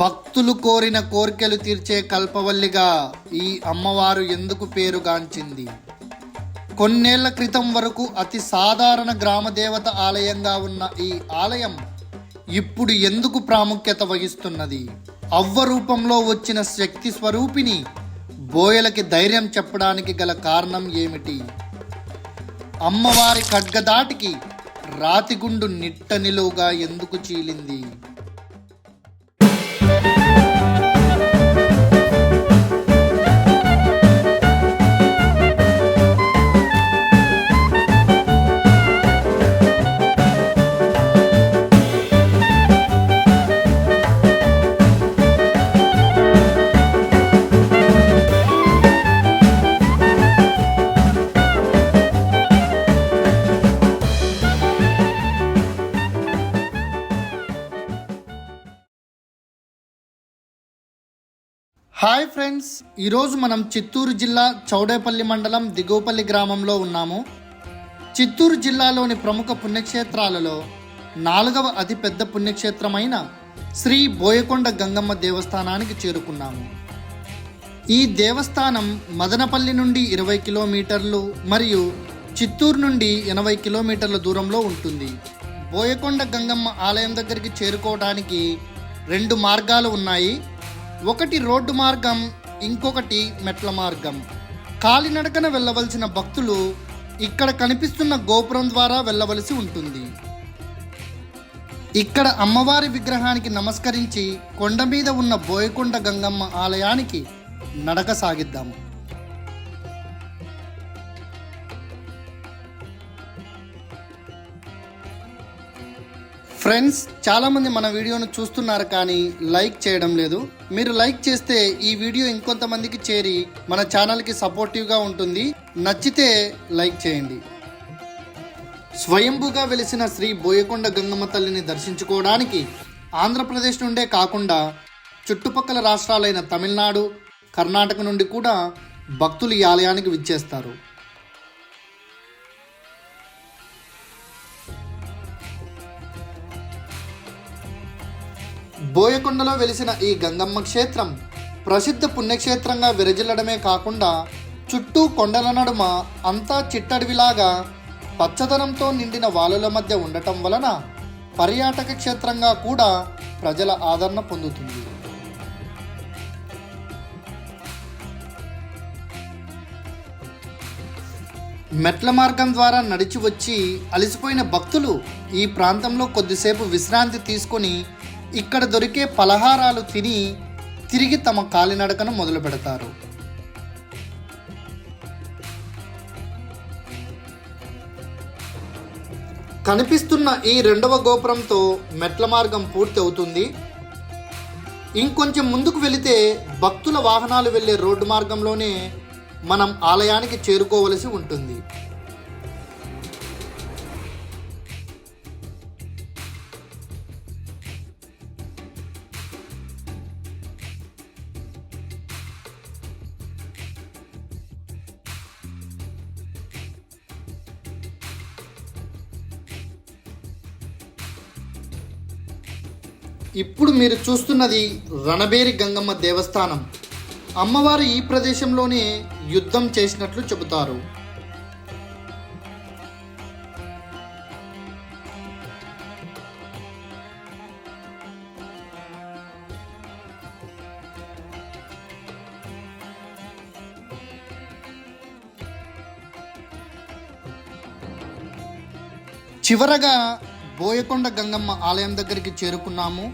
భక్తులు కోరిన కోరికలు తీర్చే కల్పవల్లిగా ఈ అమ్మవారు ఎందుకు పేరుగాంచింది? కొన్నేళ్ళ క్రితం వరకు అతి సాధారణ గ్రామదేవత ఆలయంగా ఉన్న ఈ ఆలయం ఇప్పుడు ఎందుకు ప్రాముఖ్యత వహిస్తున్నది? అవ్వ రూపంలో వచ్చిన శక్తి స్వరూపిణి బోయలకి ధైర్యం చెప్పడానికి గల కారణం ఏమిటి? అమ్మవారి ఖడ్గదాటికి రాతిగుండు నిట్ట నిలువుగా ఎందుకు చీలింది? హాయ్ ఫ్రెండ్స్ ఈరోజు మనం చిత్తూరు జిల్లా చౌడేపల్లి మండలం దిగువపల్లి గ్రామంలో ఉన్నాము. చిత్తూరు జిల్లాలోని ప్రముఖ పుణ్యక్షేత్రాలలో నాలుగవ అతిపెద్ద పుణ్యక్షేత్రమైన శ్రీ బోయకొండ గంగమ్మ దేవస్థానానికి చేరుకున్నాము. ఈ దేవస్థానం మదనపల్లి నుండి ఇరవై కిలోమీటర్లు మరియు చిత్తూరు నుండి ఎనభై కిలోమీటర్ల దూరంలో ఉంటుంది. బోయకొండ గంగమ్మ ఆలయం దగ్గరికి చేరుకోవడానికి రెండు మార్గాలు ఉన్నాయి. ఒకటి రోడ్డు మార్గం ఇంకొకటి మెట్ల మార్గం. కాలినడకన వెళ్ళవలసిన భక్తులు ఇక్కడ కనిపిస్తున్న గోపురం ద్వారా వెళ్ళవలసి ఉంటుంది. ఇక్కడ అమ్మవారి విగ్రహానికి నమస్కరించి కొండ మీద ఉన్న బోయకొండ గంగమ్మ ఆలయానికి నడక సాగిద్దాము ఫ్రెండ్స్ చాలామంది మన వీడియోను చూస్తున్నారు కానీ లైక్ చేయడం లేదు. మీరు లైక్ చేస్తే ఈ వీడియో ఇంకొంతమందికి చేరి మన ఛానల్కి సపోర్టివ్గా ఉంటుంది. నచ్చితే లైక్ చేయండి. స్వయంభుగా వెలిసిన శ్రీ బోయకొండ గంగమ్మ తల్లిని దర్శించుకోవడానికి ఆంధ్రప్రదేశ్ నుండే కాకుండా చుట్టుపక్కల రాష్ట్రాలైన తమిళనాడు కర్ణాటక నుండి కూడా భక్తులు ఈ ఆలయానికి విచ్చేస్తారు. బోయకొండలో వెలిసిన ఈ గంగమ్మ క్షేత్రం ప్రసిద్ధ పుణ్యక్షేత్రంగా విరజిల్లడమే కాకుండా చుట్టూ కొండల నడుమ అంతా చిట్టడవిలాగా పచ్చదనంతో నిండిన వాలుల మధ్య ఉండటం వలన పర్యాటక క్షేత్రంగా కూడా ప్రజల ఆదరణ పొందుతుంది. మెట్ల మార్గం ద్వారా నడిచి వచ్చి అలసిపోయిన భక్తులు ఈ ప్రాంతంలో కొద్దిసేపు విశ్రాంతి తీసుకొని ఇక్కడ దొరికే పలహారాలు తిని తిరిగి తమ కాలినడకను మొదలు పెడతారు. కనిపిస్తున్న ఈ రెండవ గోపురంతో మెట్ల మార్గం పూర్తి అవుతుంది ఇంకొంచెం ముందుకు వెళితే భక్తుల వాహనాలు వెళ్ళే రోడ్డు మార్గంలోనే మనం ఆలయానికి చేరుకోవలసి ఉంటుంది. ఇప్పుడు మీరు చూస్తున్నది రణబేరి గంగమ్మ దేవస్థానం. అమ్మవారు ఈ ప్రదేశంలోనే యుద్ధం చేసినట్లు చెబుతారు. చివరగా బోయకొండ గంగమ్మ ఆలయం దగ్గరికి చేరుకున్నాము.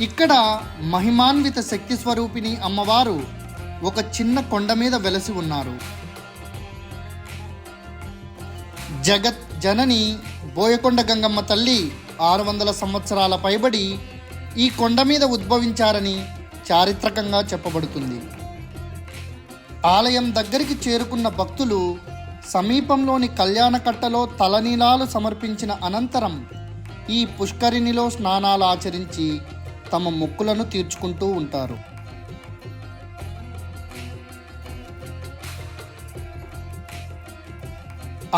ఇక్కడ మహిమాన్విత శక్తి స్వరూపిణి అమ్మవారు ఒక చిన్న కొండ మీద వెలసి ఉన్నారు. జగత్ జనని బోయకొండ గంగమ్మ తల్లి ఆరు వందల సంవత్సరాల పైబడి ఈ కొండ మీద ఉద్భవించారని చారిత్రకంగా చెప్పబడుతుంది. ఆలయం దగ్గరికి చేరుకున్న భక్తులు సమీపంలోని కళ్యాణకట్టలో తలనీలాలు సమర్పించిన అనంతరం ఈ పుష్కరిణిలో స్నానాలు ఆచరించి తమ మొక్కులను తీర్చుకుంటూ ఉంటారు.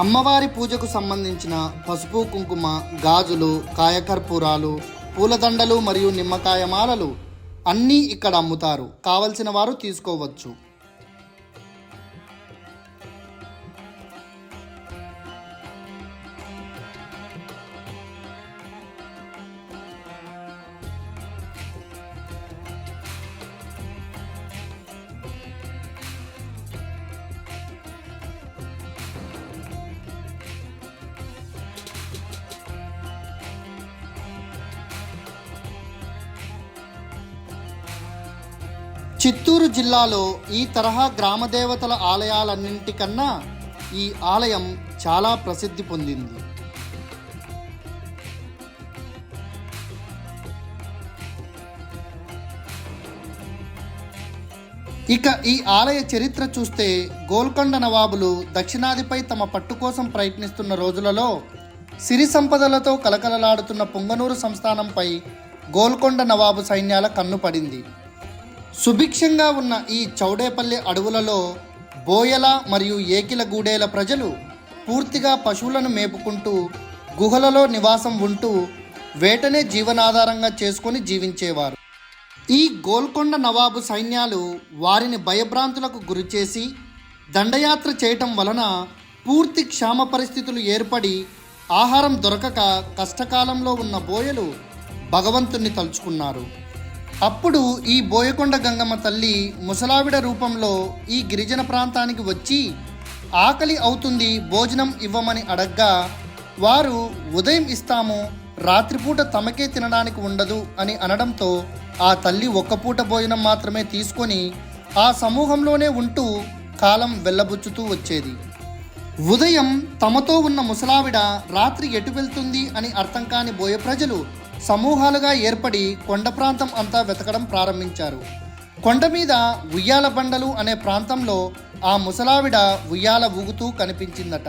అమ్మవారి పూజకు సంబంధించిన పసుపు కుంకుమ గాజులు కాయకర్పూరాలు పూలదండలు మరియు నిమ్మకాయ మాలలు అన్నీ ఇక్కడ అమ్ముతారు. కావలసిన వారు తీసుకోవచ్చు. చిత్తూరు జిల్లాలో ఈ తరహా గ్రామదేవతల ఆలయాలన్నింటికన్నా ఈ ఆలయం చాలా ప్రసిద్ధి పొందింది. ఇక ఈ ఆలయ చరిత్ర చూస్తే గోల్కొండ నవాబులు దక్షిణాదిపై తమ పట్టు కోసం ప్రయత్నిస్తున్న రోజులలో సిరి సంపదలతో కలకలలాడుతున్న పొంగనూరు సంస్థానంపై గోల్కొండ నవాబు సైన్యాల కన్ను పడింది. సుభిక్షంగా ఉన్న ఈ చౌడేపల్లి అడవులలో బోయల మరియు ఏకిల గూడేల ప్రజలు పూర్తిగా పశువులను మేపుకుంటూ గుహలలో నివాసం ఉంటూ వేటనే జీవనాధారంగా చేసుకొని జీవించేవారు. ఈ గోల్కొండ నవాబు సైన్యాలు వారిని భయభ్రాంతులకు గురిచేసి దండయాత్ర చేయటం వలన పూర్తి క్షామ పరిస్థితులు ఏర్పడి ఆహారం దొరకక కష్టకాలంలో ఉన్న బోయలు భగవంతుణ్ణి తలుచుకున్నారు. అప్పుడు ఈ బోయకొండ గంగమ్మ తల్లి ముసలావిడ రూపంలో ఈ గిరిజన ప్రాంతానికి వచ్చి ఆకలి అవుతుంది భోజనం ఇవ్వమని అడగ్గా వారు ఉదయం ఇస్తాము రాత్రిపూట తమకే తినడానికి ఉండదు అని అనడంతో ఆ తల్లి ఒక్క పూట భోజనం మాత్రమే తీసుకొని ఆ సమూహంలోనే ఉంటూ కాలం వెళ్ళబుచ్చుతూ వచ్చేది. ఉదయం తమతో ఉన్న ముసలావిడ రాత్రి ఎటు వెళ్తుంది అని అర్థం కాని బోయ ప్రజలు సమూహాలుగా ఏర్పడి కొండ ప్రాంతం అంతా వెతకడం ప్రారంభించారు. కొండ మీద ఉయ్యాల బండలు అనే ప్రాంతంలో ఆ ముసలావిడ ఉయ్యాల ఊగుతూ కనిపించిందట.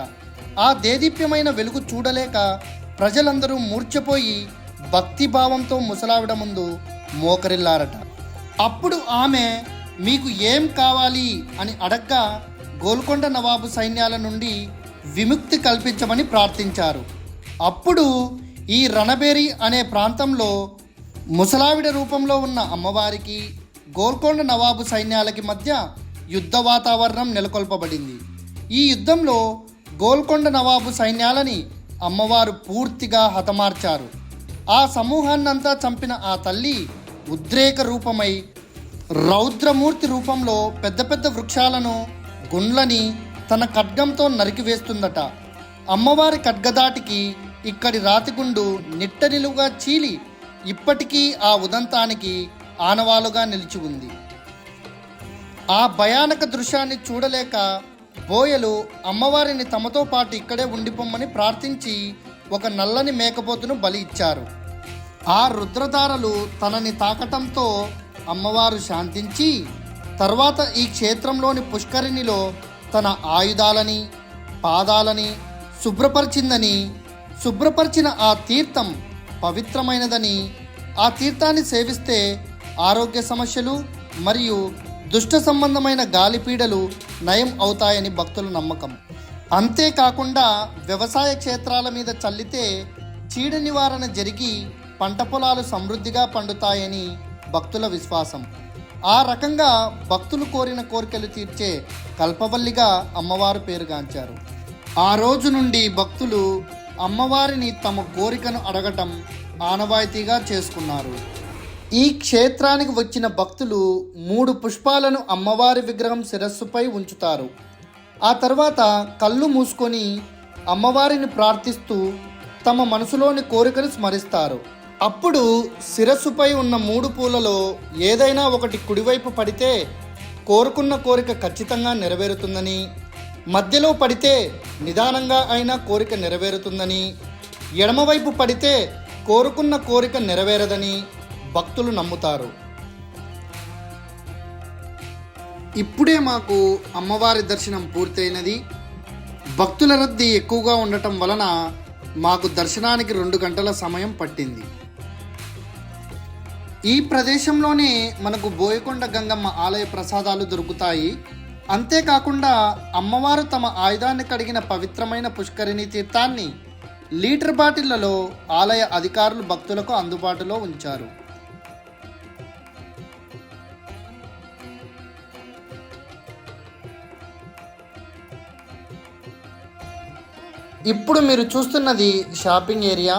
ఆ దేదీప్యమైన వెలుగు చూడలేక ప్రజలందరూ మూర్ఛపోయి భక్తిభావంతో ముసలావిడ ముందు మోకరిల్లారట. అప్పుడు ఆమె మీకు ఏం కావాలి? అని అడగ్గా గోల్కొండ నవాబు సైన్యాల నుండి విముక్తి కల్పించమని ప్రార్థించారు. అప్పుడు ఈ రణబేరి అనే ప్రాంతంలో ముసలావిడ రూపంలో ఉన్న అమ్మవారికి గోల్కొండ నవాబు సైన్యాలకి మధ్య యుద్ధ వాతావరణం నెలకొల్పబడింది. ఈ యుద్ధంలో గోల్కొండ నవాబు సైన్యాలని అమ్మవారు పూర్తిగా హతమార్చారు. ఆ సమూహాన్నంతా చంపిన ఆ తల్లి ఉద్రేక రూపమై రౌద్రమూర్తి రూపంలో పెద్ద పెద్ద వృక్షాలను గుండ్లని తన ఖడ్గంతో నరికివేస్తుందట. అమ్మవారి ఖడ్గదాటికి ఇక్కడి రాతిగుండు నిట్టనిలుగా చీలి ఇప్పటికీ ఆ ఉదంతానికి ఆనవాలుగా నిలిచి ఉంది. ఆ భయానక దృశ్యాన్ని చూడలేక బోయలు అమ్మవారిని తమతో పాటు ఇక్కడే ఉండిపోమ్మని ప్రార్థించి ఒక నల్లని మేకపోతును బలి ఇచ్చారు. ఆ రుద్రధారలు తనని తాకటంతో అమ్మవారు శాంతించి తర్వాత ఈ క్షేత్రంలోని పుష్కరిణిలో తన ఆయుధాలని పాదాలని శుభ్రపరిచిందని శుభ్రపరిచిన ఆ తీర్థం పవిత్రమైనదని ఆ తీర్థాన్ని సేవిస్తే ఆరోగ్య సమస్యలు మరియు దుష్ట సంబంధమైన గాలిపీడలు నయం అవుతాయని భక్తుల నమ్మకం. అంతేకాకుండా వ్యవసాయ క్షేత్రాల మీద చల్లితే చీడ నివారణ జరిగి పంట పొలాలు సమృద్ధిగా పండుతాయని భక్తుల విశ్వాసం. ఆ రకంగా భక్తులు కోరిన కోరికలు తీర్చే కల్పవల్లిగా అమ్మవారు పేరుగాంచారు. ఆ రోజు నుండి భక్తులు అమ్మవారిని తమ కోరికను అడగటం ఆనవాయితీగా చేసుకున్నారు. ఈ క్షేత్రానికి వచ్చిన భక్తులు మూడు పుష్పాలను అమ్మవారి విగ్రహం శిరస్సుపై ఉంచుతారు. ఆ తర్వాత కళ్ళు మూసుకొని అమ్మవారిని ప్రార్థిస్తూ తమ మనసులోని కోరికను స్మరిస్తారు. అప్పుడు శిరస్సుపై ఉన్న మూడు పూలలో ఏదైనా ఒకటి కుడివైపు పడితే కోరుకున్న కోరిక ఖచ్చితంగా నెరవేరుతుందని మధ్యలో పడితే నిదానంగా అయినా కోరిక నెరవేరుతుందని ఎడమవైపు పడితే కోరుకున్న కోరిక నెరవేరదని భక్తులు నమ్ముతారు. ఇప్పుడే మాకు అమ్మవారి దర్శనం పూర్తయినది. భక్తుల రద్దీ ఎక్కువగా ఉండటం వలన మాకు దర్శనానికి రెండు గంటల సమయం పట్టింది. ఈ ప్రదేశంలోనే మనకు బోయకొండ గంగమ్మ ఆలయ ప్రసాదాలు దొరుకుతాయి. అంతేకాకుండా అమ్మవారు తమ ఆయుధాన్ని కడిగిన పవిత్రమైన పుష్కరిణి తీర్థాన్ని లీటర్ బాటిళ్ళలో ఆలయ అధికారులు భక్తులకు అందుబాటులో ఉంచారు. ఇప్పుడు మీరు చూస్తున్నది షాపింగ్ ఏరియా.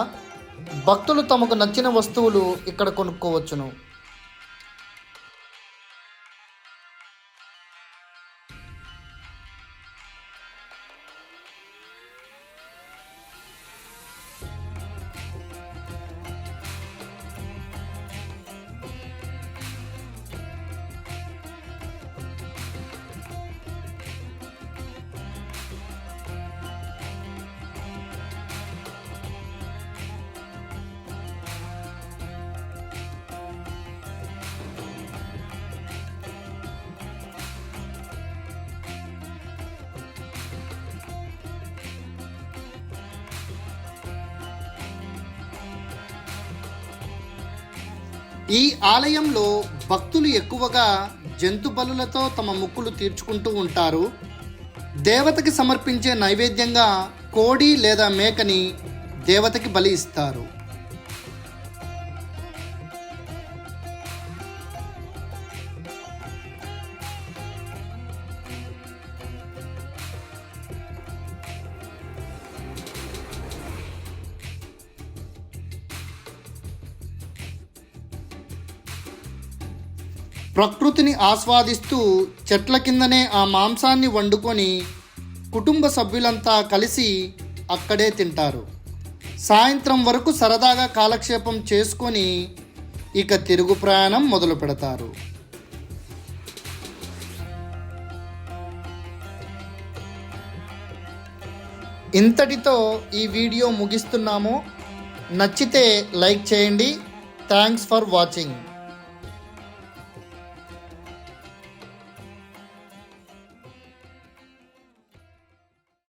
భక్తులు తమకు నచ్చిన వస్తువులు ఇక్కడ కొనుక్కోవచ్చును. ఈ ఆలయంలో భక్తులు ఎక్కువగా జంతు బలులతో తమ ముక్కులు తీర్చుకుంటూ ఉంటారు. దేవతకి సమర్పించే నైవేద్యంగా కోడి లేదా మేకని దేవతకి బలి ఇస్తారు. ప్రకృతిని ఆస్వాదిస్తూ చెట్ల కిందనే ఆ మాంసాన్ని వండుకొని కుటుంబ సభ్యులంతా కలిసి అక్కడే తింటారు. సాయంత్రం వరకు సరదాగా కాలక్షేపం చేసుకొని ఇక తిరుగు ప్రయాణం మొదలు పెడతారు. ఇంతటితో ఈ వీడియో ముగిస్తున్నాము. నచ్చితే లైక్ చేయండి. Thanks for watching.